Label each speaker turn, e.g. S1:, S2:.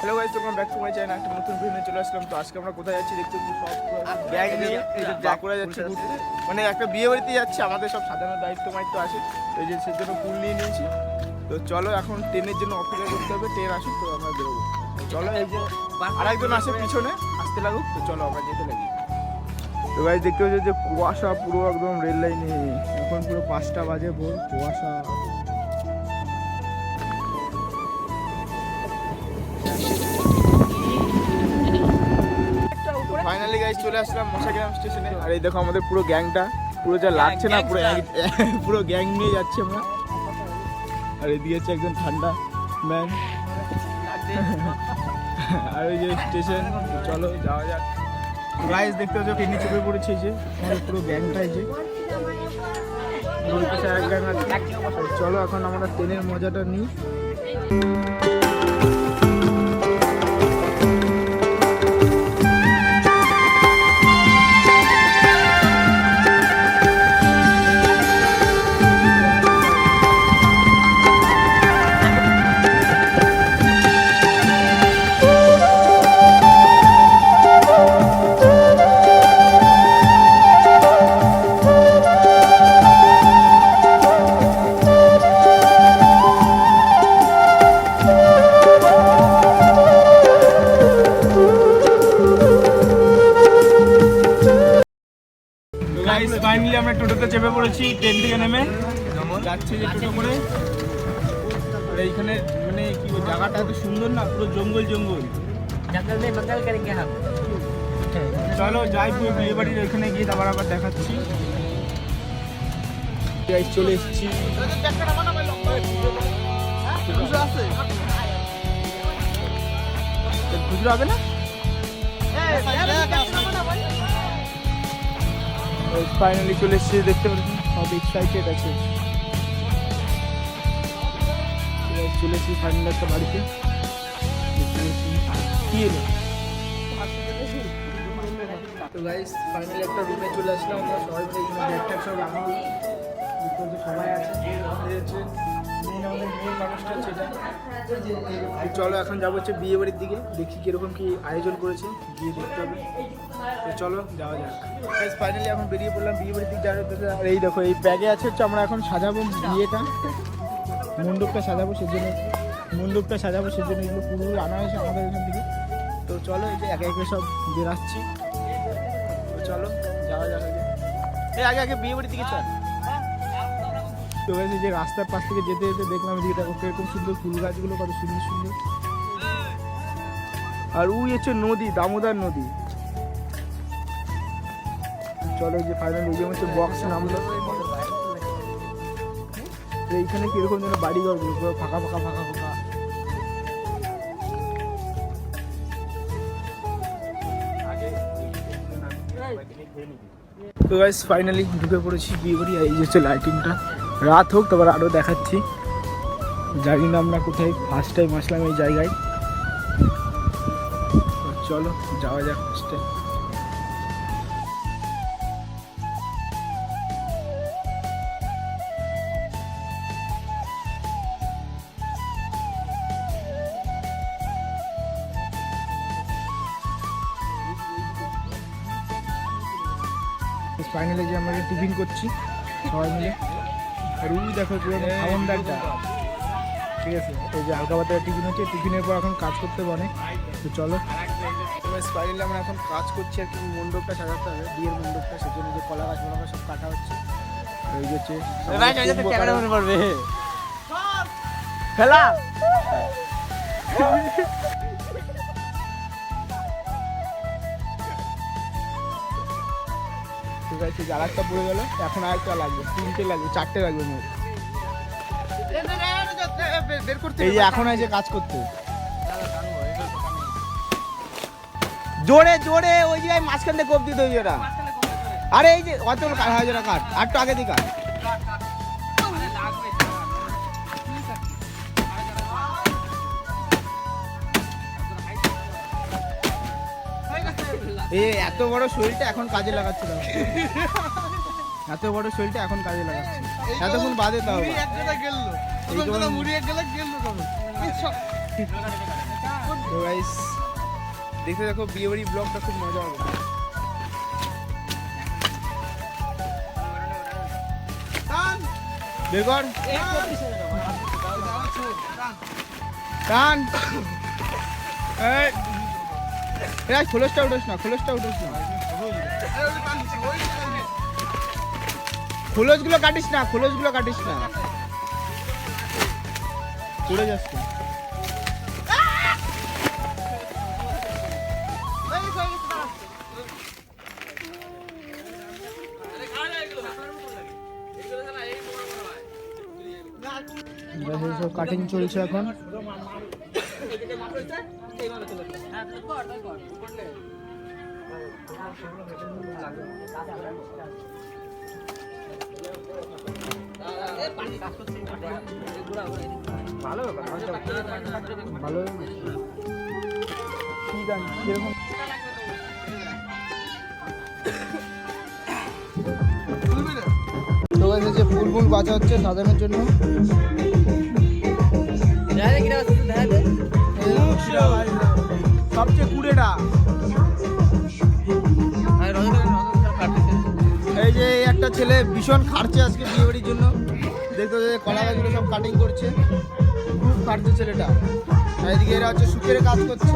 S1: Hello guys তোমরা back to my channel একটা নতুন ভিডিও চলে আসলাম। তো আজকে আমরা কোথায় যাচ্ছি দেখতে সব ব্যাগ নিয়ে বাঁকুড়া যাচ্ছি ঘুরতে। মানে একটা বিয়ে বাড়িতে যাচ্ছি, আমাদের সব সাধারণ দায়িত্ব মায়িত্ব আছে। তো যে সেজন্য ফুল নিয়ে নিয়েছি। তো চলো এখন ট্রেনের জন্য অপেক্ষা করতে হবে ট্রেন আসুক তো আমরা বেরোবো। চলো এই যে আরেকজন আসে পিছনে, আসতে লাগুক। তো চলো আমরা যেতে লাগি। তো গাইস দেখতে পাচ্ছি যে কুয়াশা পুরো একদম রেল লাইনে। এখন পুরো পাঁচটা বাজে ভোর, কুয়াশা। চলে আসলাম মশাগ্রাম স্টেশনে আর এই দেখো আমাদের পুরো গ্যাংটা। পুরো যা লাগছে না পুরো পুরো গ্যাং নিয়ে যাচ্ছি আমরা। আর এদিকে হচ্ছে একজন ঠান্ডা ম্যান আর ওই যে স্টেশন চলো যাওয়া যাক। গাইস দেখতে পাচ্ছ ট্রেনে চেপে পড়েছে যে। আমাদের পুরো গ্যাংটা এই যে। চলো এখন আমরা ট্রেনের মজাটা নিই। ফাইনালি আমরা টোটোতে চেপে পড়েছি ট্রেন থেকে নেমে। যাচ্ছে যে টোটো করে। আর এইখানে মানে কি জায়গাটা এত সুন্দর না, পুরো জঙ্গল জঙ্গল। চলো, যাই পুরো বিয়ে বাড়ির ওইখানে গিয়ে তারপর আবার দেখাচ্ছি। চলে এসেছি। খুচরো হবে না? ফাইনালি চলে এসেছি, দেখতে পাচ্ছি সব এক্সাইটেড আছে। চলে এসেছি ফাইনাল একটা বাড়িতে। কি এলো তো গাইস ফাইনালি একটা রুমে চলে আসলাম আমরা সবাই। মিলে সব হচ্ছে সবাই আছে। চলো এখন যাব হচ্ছে বিয়ে বাড়ির দিকে, দেখি কীরকম কি আয়োজন করেছে, গিয়ে দেখতে হবে। তো চলো, যাওয়া যাক। ফাইনালি এখন বেরিয়ে পড়লাম বিয়ে বাড়ির দিকে। যাওয়ার। আর এই দেখো, এই ব্যাগে আছে হচ্ছে আমরা এখন সাজাবো বিয়েটা। মণ্ডপটা সাজাবো সেজন্য, মণ্ডপটা সাজাবো সেজন্য এগুলো পুরো আনা হয়েছে আমাদের এখান থেকে। তো চলো, এই যে একে একে সব বেরাচ্ছি। তো চলো, যাওয়া যাক আগে। আগে আগে বিয়ে বাড়ির দিকে চল। তো গাইস যে রাস্তার পাশ থেকে যেতে যেতে দেখলাম এদিকে দেখো কীরকম সুন্দর ফুল গাছগুলো, কত সুন্দর সুন্দর। আর ওই হচ্ছে নদী, দামোদর নদী। চলো যে ফাইনাল যে হচ্ছে বক্স নামলো। এইখানে কীরকম যেন বাড়ি ঘর ফাঁকা ফাঁকা ফাঁকা ফাঁকা। তো গাইস ফাইনালি ঢুকে পড়েছি বিয়ে আর এই যে হচ্ছে লাইটিংটা রাত হোক, তারপর আরও দেখাচ্ছি। জানি না আমরা কোথায় ফার্স্ট টাইম আসলাম এই জায়গায়। চলো, যাওয়া যাক ফার্স্টে ফাইনালি যে আমরা টিফিন করছি, সবাই মিলে। আর ওই দেখো পুরো খাওয়ানদারটা। ঠিক আছে এই যে হালকা পাতলা টিফিন হচ্ছে টিফিনের পর এখন কাজ করতে হবে অনেক। তো চলো। ফাইনালি আমরা এখন কাজ করছি আর কি মণ্ডপটা সাজাতে হবে বিয়ের মণ্ডপটা সেজন্য যে কলা গাছ মলা সব কাটা হচ্ছে। এই হচ্ছে কাটা-
S2: পড়বে
S1: খেলা আছে যে আরেকটা পড়ে গেল এখন আরেকটা লাগবে, তিনটে লাগবে, চারটে লাগবে মোট। এই যে এখন আছে কাজ করতে। জোরে জোরে, ওই জায়গায় মাঝখান থেকে কোপ দিতে ওই ওরা। আরে, এই যে, অত যেটা কাট আর তো আগে দিয়ে কাট এ এত বড় শরীরটা এখন কাজে লাগাচ্ছে এত বড় শরীরটা এখন কাজে লাগাচ্ছে। এতক্ষণ বাদে তাও। দেখতে দেখো বিয়ে বাড়ি ব্লগটা খুব মজা হবে। বের কর। টান এই। এই খোলসটা উঠোস না, খোলসটা উঠোস না। খোলসগুলো কাটিস না, খোলসগুলো কাটিস না। পড়ে যাচ্ছে কাটিং চলছে এখন। ভালো কি গান কীরকম বুলবুল বাজা হচ্ছে সাজানোর জন্য। সবচেয়ে কুড়েটা।
S2: no,
S1: এই যে একটা ছেলে ভীষণ খাটছে আজকে বিয়েবাড়ির জন্য। দেখতে যে কলা গাছগুলো সব কাটিং করছে। খুব খাটছে ছেলেটা। এদিকে এরা হচ্ছে সুখের কাজ করছে।